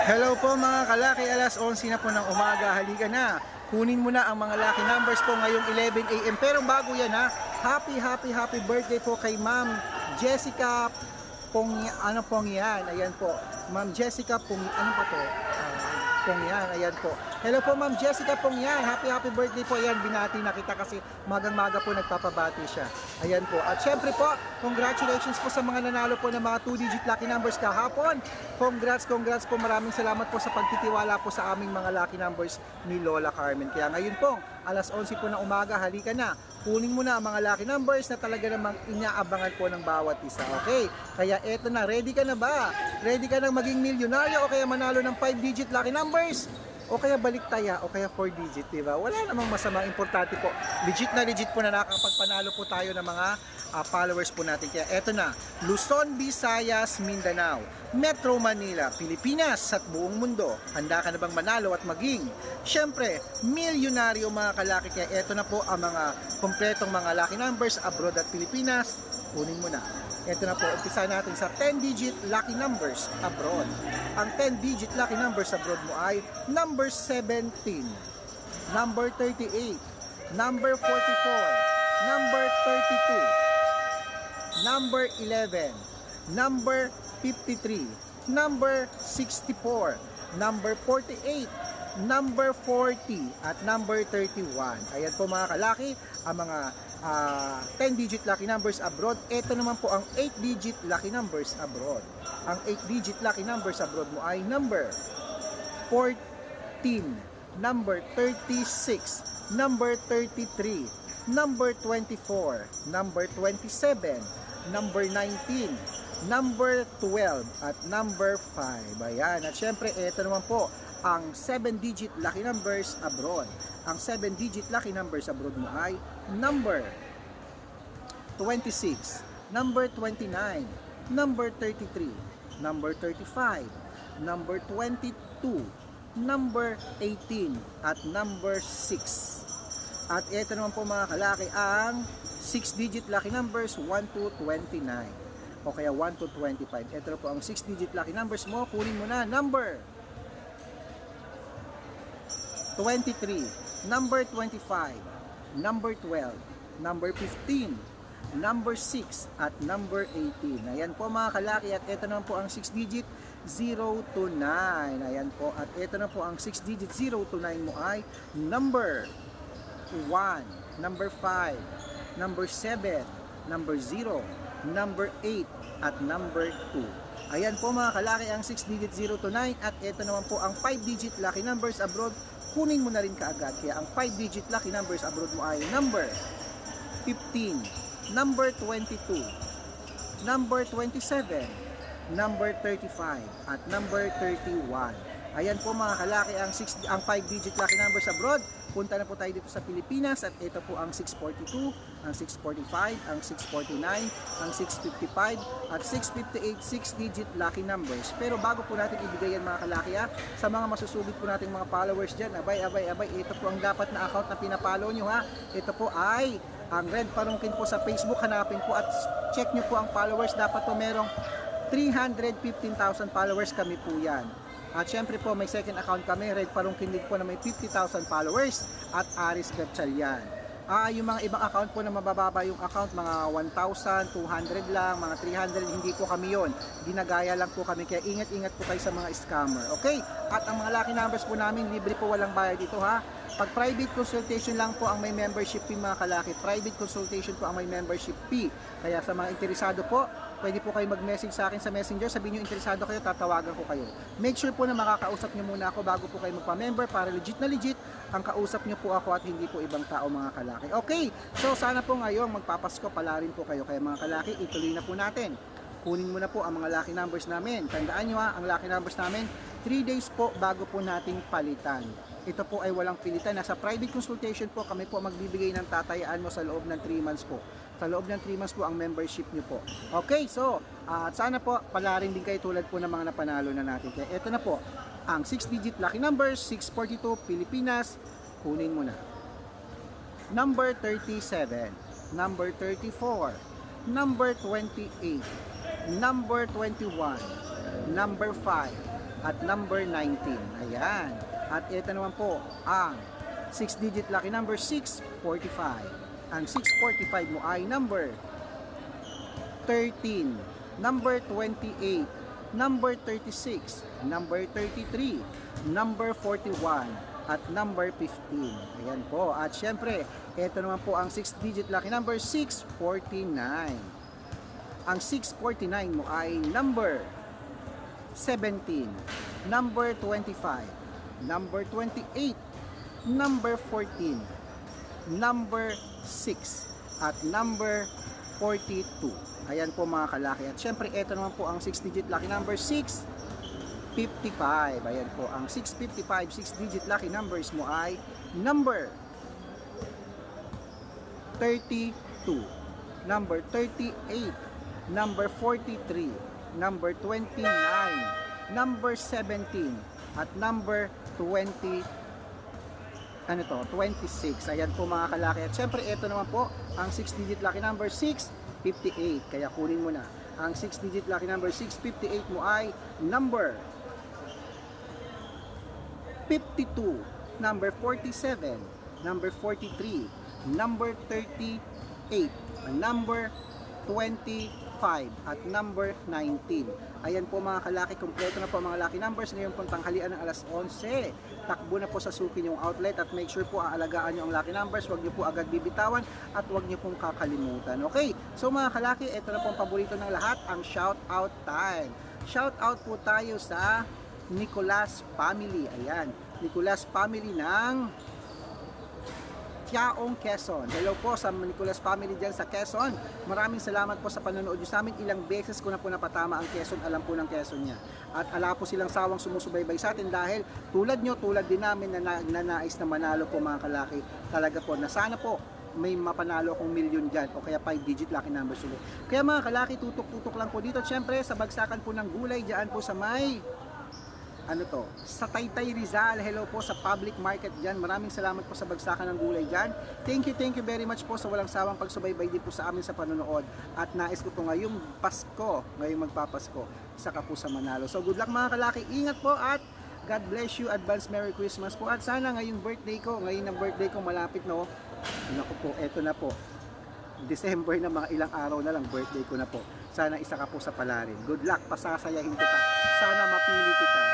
Hello po mga kalaki, alas 11 na po ng umaga. Halika na. Kunin mo na ang mga lucky numbers po ngayong 11 a.m. Pero bago yan ha, happy, happy, happy birthday po kay Ma'am Jessica Pong, ano pong yan? Ayan po. Ma'am Jessica Pong, ano pa to? Ah, pong yan, ayan po. Hello po Ma'am Jessica Pong yan. Happy, happy birthday po. Ayan, binati na kita kasi magang-maga po nagpapabati siya. Ayan po. At syempre po, congratulations po sa mga nanalo po ng mga 2-digit lucky numbers kahapon. Congrats, congrats po. Maraming salamat po sa pagtitiwala po sa aming mga lucky numbers ni Lola Carmen. Kaya ngayon po, alas 11 po ng umaga, halika na. Kunin mo na ang mga lucky numbers na talaga namang inaabangan po ng bawat isa. Okay? Kaya eto na, ready ka na ba? Ready ka nang maging milyonaryo o kaya manalo ng 5-digit lucky numbers? O kaya baliktaya o kaya 4 digit, di ba? Wala namang masama, importante po. Legit na legit po na nakakapagpanalo po tayo ng mga ah, followers po natin. Kaya eto na, Luzon, Visayas, Mindanao, Metro Manila, Pilipinas at buong mundo. Handa ka na bang manalo at maging? Siyempre, milyonaryo mga kalaki. Kaya eto na po ang mga kompletong mga lucky numbers abroad at Pilipinas. Kunin mo na. Ito na po, umpisa natin sa 10-digit lucky numbers abroad. Ang 10-digit lucky numbers abroad mo ay number 17, number 38, number 44, number 32, number 11, number 53, number 64, number 48, number 40, at number 31. Ayan po mga kalaki, ang mga ah, 10-digit lucky numbers abroad. Ito naman po ang 8-digit lucky numbers abroad. Ang 8-digit lucky numbers abroad mo ay number 14, number 36, number 33, number 24, number 27, number 19, number 12, at number 5. Ayan. At syempre, ito naman po ang 7-digit lucky numbers abroad. Ang 7-digit lucky numbers abroad mo ay number 26, number 29, number 33, number 35, number 22, number 18, at number 6. At ito naman po mga kalaki ang 6-digit lucky numbers 1 to 29 o kaya 1 to 25. Ito po ang 6-digit lucky numbers mo. Kunin mo na number 23, number 25, number 12, number 15, number 6, at number 18. Ayan po mga kalaki at ito naman po ang 6 digit 0 to 9. Ayan po at ito na po ang 6 digit 0 to 9 mo ay number 1, number 5, number 7, number 0, number 8, at number 2. Ayan po mga kalaki ang 6 digit 0 to 9 at ito naman po ang 5 digit lucky numbers abroad. Kunin mo na rin kaagad. Kaya ang 5 digit lucky numbers abroad mo ay number 15, number 22, number 27, number 35, at number 31. Ayan po mga kalaki ang 6 ang 5 digit lucky numbers abroad. Punta na po tayo dito sa Pilipinas at ito po ang 642, ang 645, ang 649, ang 655 at 658 6 digit lucky numbers. Pero bago po natin ibigay yan mga kalaki ha, sa mga masusugid po nating mga followers dyan, abay abay abay, ito po ang dapat na account na pinapollow nyo ha. Ito po ay ang Red Parungkin po sa Facebook, hanapin po at check nyo po ang followers. Dapat po merong 315,000 followers kami po yan. At syempre po may second account kami, Red Palungkin League po na may 50,000 followers at Aris Gatchalian. Ah, yung mga ibang account po na mabababa yung account, mga 1,000, 200 lang, mga 300, hindi po kami yon. Ginagaya lang po kami, kaya ingat-ingat po kayo sa mga scammer. Okay? At ang mga lucky numbers po namin, libre po walang bayad dito ha. Pag private consultation lang po ang may membership fee mga kalaki. Private consultation po ang may membership fee. Kaya sa mga interesado po, pwede po kayo mag-message sa akin sa messenger. Sabihin nyo interesado kayo, tatawagan ko kayo. Make sure po na makakausap nyo muna ako bago po kayo magpa-member para legit na legit ang kausap nyo po ako at hindi po ibang tao mga kalaki. Okay, so sana po ngayong magpapasko pala rin po kayo. Kaya mga kalaki, ituloy na po natin. Kunin mo na po ang mga lucky numbers namin. Tandaan nyo ha, ang lucky numbers namin, 3 days po bago po nating palitan. Ito po ay walang pilitan. Nasa private consultation po, kami po magbibigay ng tatayaan mo sa loob ng 3 months po. Sa loob ng 3 months po ang membership nyo po. Okay, so, at sana po palarin din kayo tulad po ng mga napanalo na natin. Kaya ito na po, ang 6-digit lucky numbers, 642 Pilipinas, kunin mo na. Number 37, number 34, number 28, number 21, number 5, at number 19. Ayan. At ito naman po ang 6-digit lucky number 645. Ang 645 mo ay number 13, number 28, number 36, number 33, number 41, at number 15. Ayan po. At syempre, ito naman po ang 6-digit lucky number 649. Ang 649 mo ay number 17, number 25, number 28, number 14, number 6, at number 42. Ayan po mga kalaki. At syempre, ito naman po ang 6-digit lucky number 655. Ayan po, ang 655, 6-digit lucky numbers mo ay number 32, number 38, number 43, number 29, number 17, at number 20 ano to, 26. Ayan po mga kalaki. At syempre, ito naman po, ang 6-digit lucky number 658. Kaya kunin mo na. Ang 6-digit lucky number 658 mo ay number 52, number 47, number 43, number 38, number 25, at number 19. Ayan po mga kalaki, kompleto na po mga lucky numbers. Ngayon pong tanghalian ng alas 11. Takbo na po sa suki yung outlet at make sure po aalagaan nyo ang lucky numbers. Huwag nyo po agad bibitawan at huwag nyo pong kakalimutan. Okay, so mga kalaki, ito na po ang paborito ng lahat, ang shout out time. Shout out po tayo sa Nicolas family. Ayan, Nicolas family ng Tiaong Quezon. Hello po sa Nicolas family dyan sa Quezon. Maraming salamat po sa panonood nyo sa amin. Ilang beses ko na po napatama ang Quezon. Alam po ng Quezon niya. At ala po silang sawang sumusubaybay sa atin dahil tulad nyo, tulad din namin na, na, na manalo po mga kalaki. Talaga po na sana po may mapanalo akong milyon dyan o kaya 5 digit lucky numbers ulit. Kaya mga kalaki, tutok-tutok lang po dito. Siyempre, sa bagsakan po ng gulay dyan po sa may ano to, sa Taytay Rizal. Hello po sa public market dyan. Maraming salamat po sa bagsakan ng gulay dyan. Thank you, thank you very much po sa walang sawang pagsubaybay din po sa amin sa panonood. At nais ko po ngayong Pasko, ngayong magpapasko, isa ka po sa Manalo. So good luck mga kalaki. Ingat po at God bless you. Advance Merry Christmas po. At sana ngayong birthday ko, ngayon ang birthday ko malapit no. Naku po, eto na po. December na mga ilang araw na lang birthday ko na po. Sana isa ka po sa palarin. Good luck, pasasayahin kita. Sana mapili kita.